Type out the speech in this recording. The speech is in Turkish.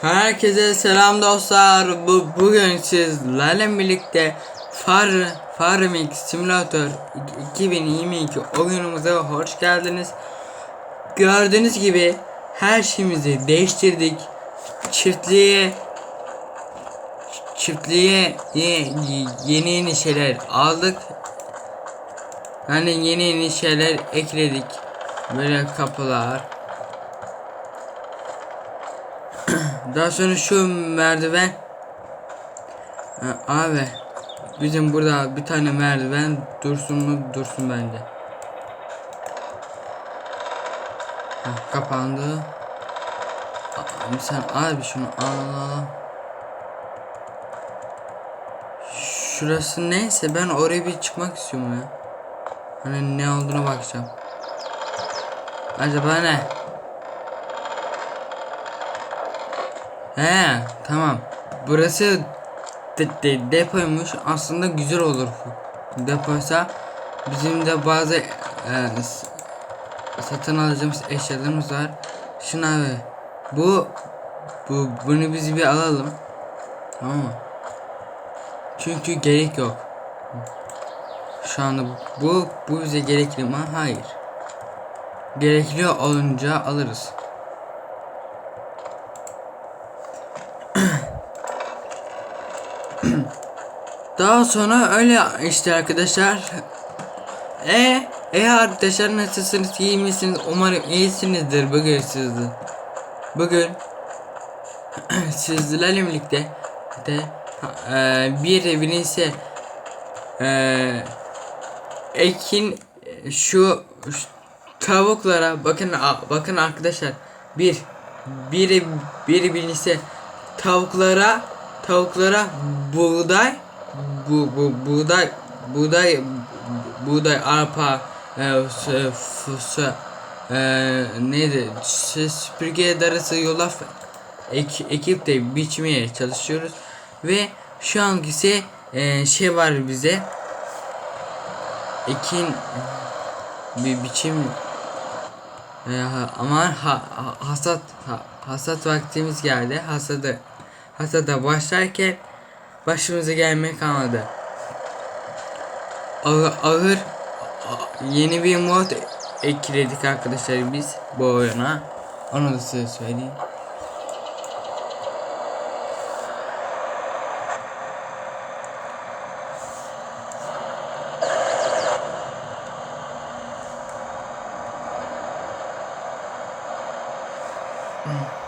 Herkese selam dostlar. Bu bugün sizlerle birlikte Far Farming Simulator 2022 oyunumuza hoş geldiniz. Gördüğünüz gibi her şeyimizi değiştirdik. Çiftliğe çiftliğe ye- yeni yeni şeyler aldık. Yani yeni yeni şeyler ekledik. Böyle kapılar, Daha sonra şu merdiven. Ha, Abi Bizim burada bir tane merdiven dursun mu? Dursun bence. Ha, Kapandı. Abi sen abi şunu al. Şurası neyse ben oraya bir çıkmak istiyorum ya. Hani ne olduğuna bakacağım Acaba ne? He tamam. Burası de, de, depoymuş. Aslında güzel olur. Depoysa bizim de bazı e, satın alacağımız eşyalarımız var. Şuna abi. Bu bu bunu biz bir alalım. Tamam mı? Çünkü gerek yok. Şu anda bu bu bize gerekli mi? Hayır. Gerekli olunca alırız. Daha sonra öyle işte arkadaşlar. E e arkadaşlar nasılsınız iyi misiniz umarım iyisinizdir bugün sizde. Bugün sizlerle birlikte de e, bir bilinse e, Ekin şu, şu tavuklara bakın bakın arkadaşlar. Bir biri biri bilinse tavuklara tavuklara buğday bu bu buğday buğday buğday arpa e, s- f- s- e, neydi? Süpürge darısı yulaf ek, ekip de biçmeye çalışıyoruz. Ve şu ankisi e, şey var bize? Ekin bir biçim e, ama ha, ha- hasat ha, hasat vaktimiz geldi. Hasadı hasada başlarken başımıza gelmeye kalmadı. Ağır, ağır yeni bir mod ekledik arkadaşlar biz bu oyuna. Onu da size söyleyeyim Mm.